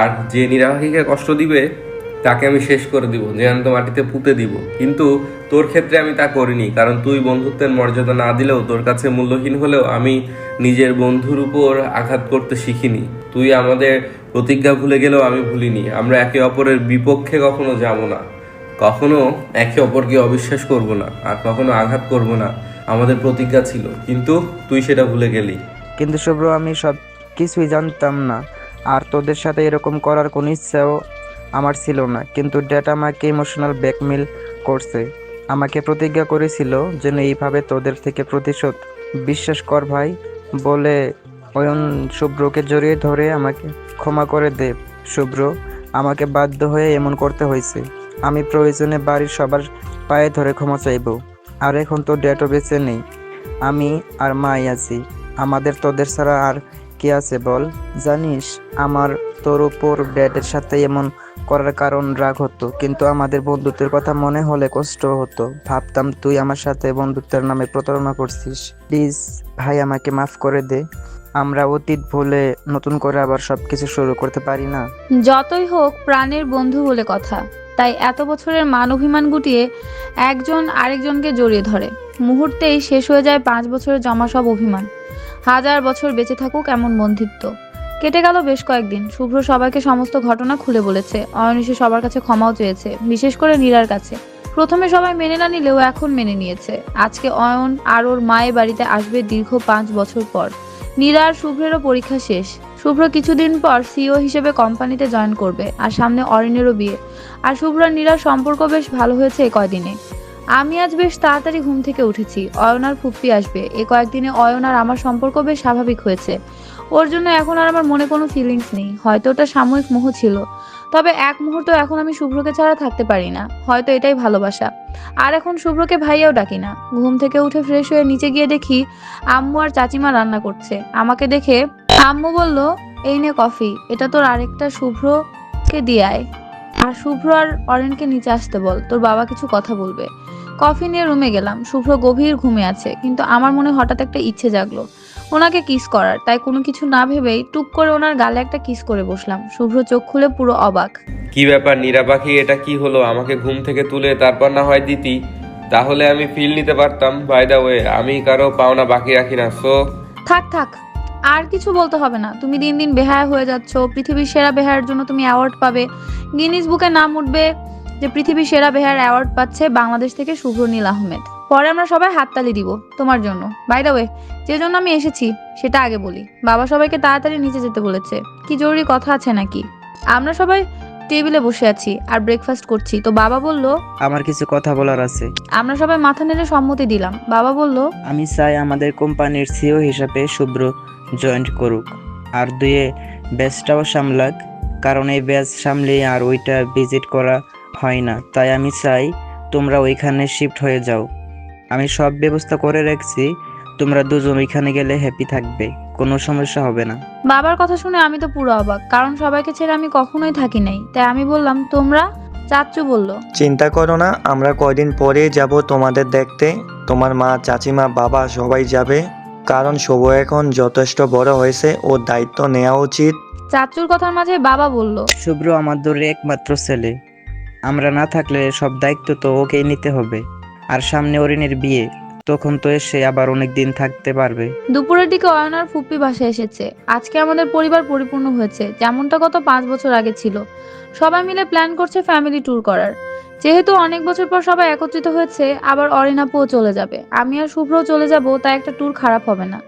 আর যে নিরাভাগীকে কষ্ট দিবে, তাকে আমি শেষ করে দিব জ্যান্ত মাটিতে পুঁতে দিব। কিন্তু তোর ক্ষেত্রে আমি তা করিনি, কারণ তুই বন্ধুত্বের মর্যাদা না দিলেও, তোর কাছে মূল্যহীন হলেও আমি নিজের বন্ধুর উপর আঘাত করতে শিখিনি। তুই আমাদের প্রতিজ্ঞা ভুলে গেলেও আমি ভুলিনি। আমরা একে অপরের বিপক্ষে কখনো যাব না। কখনো একে অপরকে অবিশ্বাস করব না, আর কখনো আঘাত করব না। আমাদের প্রতিজ্ঞা ছিল, কিন্তু তুই সেটা ভুলে গেলি। কিন্তু শুভ্র, আমি সব কিছুই জানতাম না। আর তোদের সাথে এরকম করার কোনো ইচ্ছাও আমার ছিল না। কিন্তু ড্যাড আমাকে ইমোশনাল ব্ল্যাকমেল করছে। আমাকে প্রতিজ্ঞা করেছিল যেন এইভাবে তোদের থেকে প্রতিশোধ। বিশ্বাস কর ভাই, বলে অয়ন শুভ্রকে জড়িয়ে ধরে আমাকে ক্ষমা করে দে। শুভ্র, আমাকে বাধ্য হয়ে এমন করতে হয়েছে। আমি প্রয়োজনে বাড়ির সবার পায়ে ধরে ক্ষমা চাইব। আর এখন তো ড্যাডও বেঁচে নেই। আমি আর মাই আছি। আমাদের তোদের ছাড়া আর কে আছে বল? জানিস, আমার তোর উপর ড্যাডের সাথে এমন করার কারণ রাগ হতো, কিন্তু আমাদের বন্ধুত্বের কথা মনে হলে কষ্ট হতো। ভাবতাম তুই আমার সাথে বন্ধুত্বের নামে প্রতারণা করছিস। প্লিজ, ভাই, আমাকে মাফ করে দে। আমরা অতীত ভুলে নতুন করে আবার সবকিছু শুরু করতে পারি না। যতই হোক, প্রাণের বন্ধু বলে কথা। তাই এত বছরের মান অভিমান গুটিয়ে একজন আরেকজনকে জড়িয়ে ধরে। মুহূর্তেই শেষ হয়ে যায় পাঁচ বছরের জমা সব অভিমান। হাজার বছর বেঁচে থাকুক এমন বন্ধুত্ব। কেটে গেল বেশ কয়েকদিন। শুভ্র সবাইকে সমস্ত ঘটনা খুলে বলেছে। অয়নিশে সবার কাছে ক্ষমাও চেয়েছে, বিশেষ করে নীরার কাছে। প্রথমে সবাই মেনে না নিলেও এখন মেনে নিয়েছে। আজকে অয়ন আর ওর মায়ের বাড়িতে আসবে দীর্ঘ পাঁচ বছর পর। নীরা আর শুভ্রেরও পরীক্ষা শেষ। শুভ্র কিছুদিন পর সিও হিসেবে কোম্পানিতে জয়েন করবে, আর সামনে অরিনেরও বিয়ে। আর শুভ্র নীরার সম্পর্ক বেশ ভালো হয়েছে এ কয়দিনে। আমি আজ বেশ তাড়াতাড়ি ঘুম থেকে উঠেছি। অয়নার ফুপ্পি আসবে। এ কয়েকদিনে অয়নার আমার সম্পর্ক বেশ স্বাভাবিক হয়েছে। ওর জন্য এখন আর আমার মনে কোনো ফিলিংস নেই। হয়তো ওটা সাময়িক মোহ ছিল। তবে এক মুহূর্ত এখন আমি শুভ্রকে ছাড়া থাকতে পারি না। হয়তো এটাই ভালোবাসা। আর এখন শুভ্রকে ভাইয়াও ডাকি না। ঘুম থেকে উঠে ফ্রেশ হয়ে নিচে গিয়ে দেখি আম্মু আর চাচিমা রান্না করছে। আমাকে দেখে আম্মু বলল, এই নে কফি এটা তোর আরেকটা শুভ্রকে দিয়ে আয়। আর শুভ্র আর অরেনকে নিচে আসতে বল। তোর বাবা কিছু কথা বলবে। কফি নিয়ে রুমে গেলাম। শুভ্র গভীর ঘুমে আছে কিন্তু আমার মনে হঠাৎ একটা ইচ্ছে জাগলো। ওনাকে কিস করার তাই কোনো কিছু না ভেবেই টুক করে ওনার গালে একটা কিস করে বসলাম। শুভ্র চোখ খুলে পুরো অবাক। কি ব্যাপার নীরা পাখি এটা কি হলো? আমাকে ঘুম থেকে তুলে তারপর না হয় দিতি? তাহলে আমি ফিল নিতে পারতাম। বাই দা ওয়ে আমি কারও পাওনা বাকি রাখি না সো থাক থাক। আর কিছু বলতে হবে না। তুমি দিন দিন বেহায়া হয়ে যাচ্ছ। পৃথিবীর সেরা বেহায়ার জন্য তুমি অ্যাওয়ার্ড পাবে। গিনিস বুকে নাম উঠবে। যে পৃথিবীর সেরা বেহার অ্যাওয়ার্ড পাচ্ছে বাংলাদেশ থেকে শুভ্র নীল আহমেদ। পরে আমরা সবাই হাততালি দিব তোমার জন্য। বাই দ্য ওয়ে যে জন্য আমি এসেছি সেটা আগে বলি। বাবা সবাইকে তাড়াতাড়ি নিচে যেতে বলেছে। কি জরুরি কথা আছে নাকি? আমরা সবাই টেবিলে বসে আছি আর ব্রেকফাস্ট করছি। তো বাবা বলল আমার কিছু কথা বলার আছে। আমরা সবাই মাথা নেড়ে সম্মতি দিলাম। বাবা বলল আমি চাই আমাদের কোম্পানির সিও হিসাবে শুভ্র জয়েন্ট করুক। আর দুয়ে ব্যাচটাও সামলাক কারণ এই ব্যাচ সামলে আর ওইটা ভিজিট করা হয় না তাই আমি চাই তোমরা ওইখানে শিফট হয়ে যাও। আমি সব ব্যবস্থা করে রাখছি তোমরা দুজন ওইখানে গেলে হ্যাপি থাকবে কোনো সমস্যা হবে না। বাবার কথা শুনে আমি তো পুরো অবাক কারণ সবাইকে ছেড়ে আমি কখনোই থাকি নাই। তাই আমি বললাম তোমরা? চাচু বলল। চিন্তা করো না আমরা কয়দিন পরে যাব তোমাদের দেখতে। তোমার মা চাচিমা বাবা সবাই যাবে কারণ শুভ এখন যথেষ্ট বড় হয়েছে ওর দায়িত্ব নেওয়া উচিত। চাচুর কথার মাঝে বাবা বলল। শুভ্র আমাদের একমাত্র ছেলে। আমরা না থাকলে সব দায়িত্ব তো ওকেই নিতে হবে। আর সামনে অরিনের বিয়ে, তখন তো এসে আবার অনেক দিন থাকতে পারবে। দুপুরের দিকে অয়ন আর ফুপ্পি বাসায় এসেছে। আজকে আমাদের পরিবার পরিপূর্ণ হয়েছে, যেমনটা গত পাঁচ বছর আগে ছিল। সবাই মিলে প্ল্যান করছে ফ্যামিলি ট্যুর করার। যেহেতু অনেক বছর পর সবাই একত্রিত হয়েছে, আবার অরিনাপুও চলে যাবে। আমি আর শুভ্রও চলে যাব, তাই একটা ট্যুর খারাপ হবে না।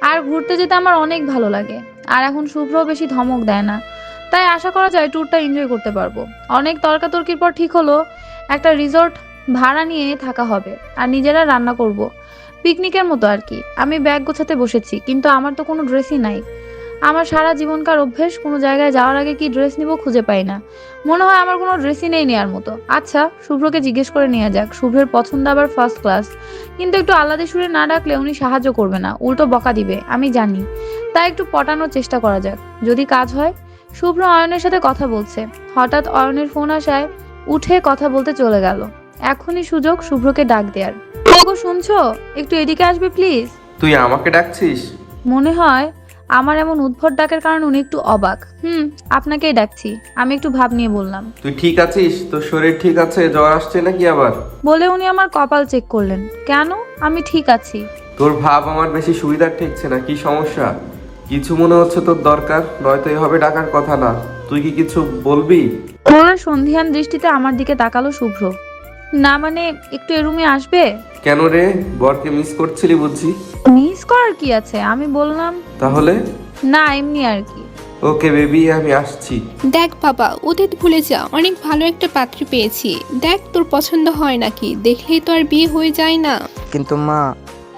আর ঘুরতে যেতে আমার অনেক ভালো লাগে। আর এখন শুভ্র বেশি ধমক দেয় না। তাই আশা করা যায় ট্যুরটা এনজয় করতে পারব। অনেক তর্কাতর্কির পর ঠিক হলো, একটা রিসর্ট ভাড়া নিয়ে থাকা হবে আর নিজেরা রান্না করব। পিকনিকের মতো আর কি। আমি ব্যাগ গোছাতে বসেছি, কিন্তু আমার তো কোনো ড্রেসই নাই। আমার সারা জীবনকার অভ্যেস কোনো জায়গায় যাওয়ার আগে কি ড্রেস নিব খুঁজে পাই না। মনে হয় আমার কোনো ড্রেসই নেই নেওয়ার মতো। আচ্ছা শুভ্রকে জিজ্ঞেস করে নেওয়া যাক। শুভ্রের পছন্দ আবার ফার্স্ট ক্লাস কিন্তু একটু আলাদা সুরে না ডাকলে উনি সাহায্য করবে না, উল্টো বকা দিবে, আমি জানি। তাই একটু পটানোর চেষ্টা করা যাক। যদি কাজ হয় শুভ্র অয়নের সাথে কথা বলছে। হঠাৎ অয়নের ফোন আসায় উঠে কথা বলতে চলে গেল। এখনই সুযোগ শুভ্রকে ডাক দেয়ার। ওগো শুনছো? একটু এদিকে আসবে প্লিজ। তুই আমাকে ডাকছিস? মনে হয় আমার এমন উদ্ভট ডাকের কারণে উনি একটু অবাক। হুম আপনাকেই ডাকছি। আমি একটু ভাব নিয়ে বললাম। তুই ঠিক আছিস? তোর শরীর ঠিক আছে? জ্বর আসছে নাকি আবার? বলে উনি আমার কপাল চেক করলেন। কেন? আমি ঠিক আছি। তোর ভাব আমার বেশি সুবিধার ঠেকছে না। কি সমস্যা? কিছু মনে হচ্ছে তোর দরকার নয়তো এভাবে ডাকার কথা না। তুই কি কিছু বলবি? বলে সন্ধিয়ান দৃষ্টিতে আমার দিকে তাকালো শুভ্র। না মানে একটু এ রুমে আসবে? কেন রে? বরকে মিস করছিলি বুঝছি মিস করার কি আছে? আমি বললাম তাহলে? না এমনি আর কি। ওকে বেবি আমি আসছি। দেখ বাবা অতীত ভুলে যা অনেক ভালো একটা পাত্রী পেয়েছি। দেখ তোর পছন্দ হয় নাকি দেখলেই তো আর বিয়ে হয়ে যায় না। কিন্তু মা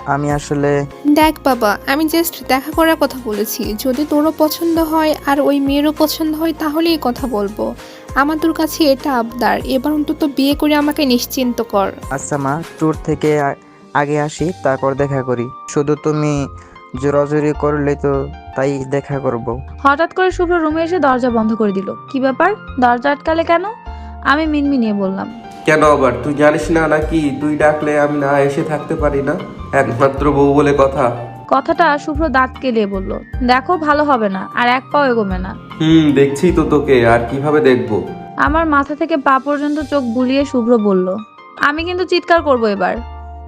আমি আসলে দেখ বাবা আমি জাস্ট দেখা করার কথা বলেছি। যদি তোরও পছন্দ হয় আর ওই মেয়েরও পছন্দ হয় তাহলেই কথা বলব। আমার তোর কাছে এটা আবদার। এবার অন্তত বিয়ে করে আমাকে নিশ্চিন্ত কর। আচ্ছা মা ট্যুর থেকে আ- আগে আসি তারপর দেখা করি। শুধু তুমি জোরাজুরি করলে তো তাই দেখা করব। হঠাৎ করে শুভ্র রুমে এসে দরজা বন্ধ করে দিল। কি ব্যাপার? দরজা আটকালে কেন? আমি মিনমিনিয়ে বললাম। কেন আবার? তুই জানিস না নাকি? তুই ডাকলে আমি না এসে থাকতে পারি না। একমাত্র বউ বলে কথা। কথাটা শুভ্র দাঁত কেলিয়ে বলল দেখো ভালো হবে না আর এক পাও এগোবে না। হুম দেখছি তো তোকে আর কীভাবে দেখব? আমার মাথা থেকে পা পর্যন্ত চোখ বুলিয়ে শুভ্র বলল আমি কিন্তু চিৎকার করব এবার।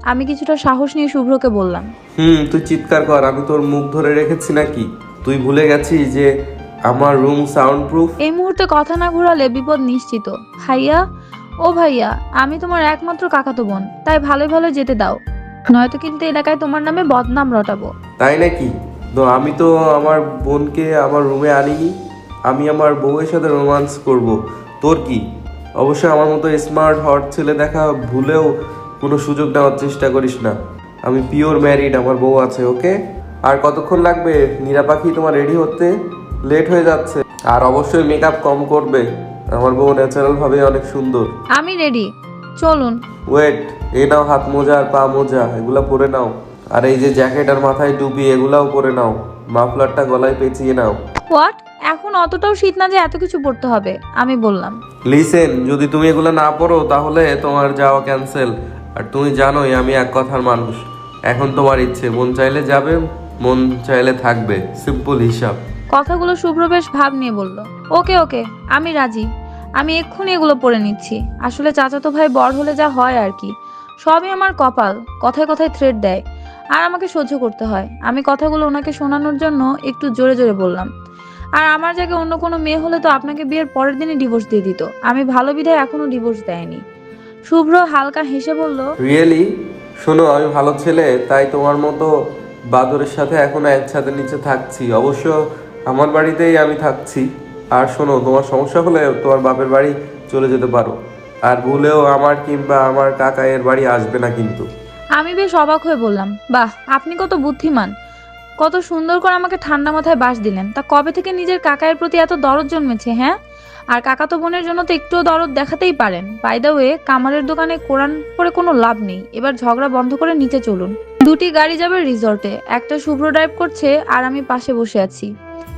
আমি কিছুটা সাহস নিয়ে শুভ্রকে বললাম হুম তুই চিৎকার কর আমি তোর মুখ ধরে রেখেছি নাকি? তুই ভুলে গেছিস যে আমার রুম সাউন্ড প্রুফ এই মুহূর্তে কথা না ঘোরালে বিপদ নিশ্চিত। ভাইয়া ও ভাইয়া আমি তোমার একমাত্র কাকাতো বোন তাই ভালোই ভালো যেতে দাও। নয়তো কিন্তু এলাকায় তোমার নামে বদনাম রটাবো। তাই নাকি? তো আমি তো আমার বোনকে আমার রুমে আনিনি। আমি আমার বউয়ের সাথে রোমান্স করব। তোর কি? অবশ্যই আমার মতো স্মার্ট হট ছেলে দেখা ভুলেও কোনো সুযোগ নেওয়ার চেষ্টা করিস না। আমি পিওর ম্যারিড আমার বউ আছে ওকে আর কতক্ষণ লাগবে? নীরা পাখি তোমার রেডি হতে? লেট হয়ে যাচ্ছে। আর অবশ্যই মেকআপ কম করবে। আমার বউ ন্যাচারাল ভাবে অনেক সুন্দর। আমি রেডি চলুন। ওয়েট এই নাও হাত মোজা আর পা মোজা এগুলা পরে নাও। আর এই যে জ্যাকেট আর মাথায় টুপি এগুলাও পরে নাও। মাফলারটা গলায় পেঁচিয়ে নাও। হোয়াট এখন অতটাও শীত না যে এত কিছু পড়তে হবে আমি বললাম। লিসেন যদি তুমি এগুলো না পড়ো তাহলে তোমার যাওয়া ক্যান্সেল আর তুমি জানোই আমি এক কথার মানুষ। এখন তোমার ইচ্ছে মন চাইলে যাবে মন চাইলে থাকবে। সিম্পল হিসাব। কথাগুলো শুভ্র বেশ ভাব নিয়ে বলল। ওকে ওকে আমি রাজি। আমি এক্ষুনি এগুলো পরে নিচ্ছি। আসলে চাচাতো ভাই বড় হলে যা হয় আর কি। সবই আমার কপাল, কথায় কথায় থ্রেড দেয়। আর আমাকে সহ্য করতে হয়। আমি কথাগুলো ওনাকে শোনানোর জন্য একটু জোরে জোরে বললাম। আর আমার জায়গায় অন্য কোনো মেয়ে হলে তো আপনাকে বিয়ের পরের দিনই ডিভোর্স দিয়ে দিত। আমি ভালো বিধায় এখনও ডিভোর্স দেয়নি। শুভ্র হালকা হেসে বলল রিয়েলি শোনো, আমি ভালো ছেলে, তাই তোমার মতো বাদরের সাথে এখনও একসাথে নিচে থাকছি। অবশ্য আমার বাড়িতেই আমি থাকছি। আর শোনো, তোমার সমস্যা হলে তোমার বাপের বাড়ি চলে যেতে পারো। আর ভুলেও আমার কিংবা আমার কাকায়ের বাড়ি আসবে না কিন্তু। আমি বেশ অবাক হয়ে বললাম, বাহ, আপনি কত বুদ্ধিমান। কত সুন্দর করে আমাকে ঠান্ডা মাথায় বাস দিলেন। তা কবে থেকে নিজের কাকায়ের প্রতি এত দরদ জন্মেছে হ্যাঁ? আর কাকাতো বোনের জন্য তো একটুও দরদ দেখাতেই পারেন। বাই দ্য ওয়ে কামারের দোকানে কোরআন পরে কোনো লাভ নেই। এবার ঝগড়া বন্ধ করে নিচে চলুন। দুটি গাড়ি যাবে রিসর্টে একটা শুভ্র ড্রাইভ করছে আর আমি পাশে বসে আছি।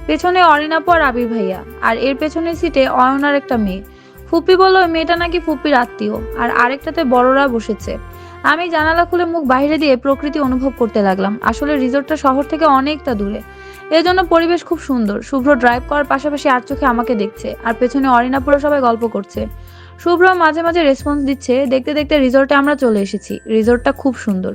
পেছনে অরিনাপু আর আবির ভাইয়া, আর এর পেছনের সিটে অয়নার একটা মেয়ে। ফুপ্পি বলল মেয়েটা নাকি ফুপ্পির আত্মীয়, আর আরেকটাতে বড়রা বসেছে। আমি জানালা খুলে মুখ বাইরে দিয়ে প্রকৃতি অনুভব করতে লাগলাম। আসলে রিসোর্টটা শহর থেকে অনেকটা দূরে। এজন্য পরিবেশ খুব সুন্দর। শুভ্র ড্রাইভ করার পাশাপাশি আর চোখে আমাকে দেখছে, আর পেছনে অরিনাপুরা সবাই গল্প করছে। শুভ্র মাঝে মাঝে রেসপন্স দিচ্ছে, দেখতে দেখতে রিসোর্টে আমরা চলে এসেছি। রিসোর্টটা খুব সুন্দর।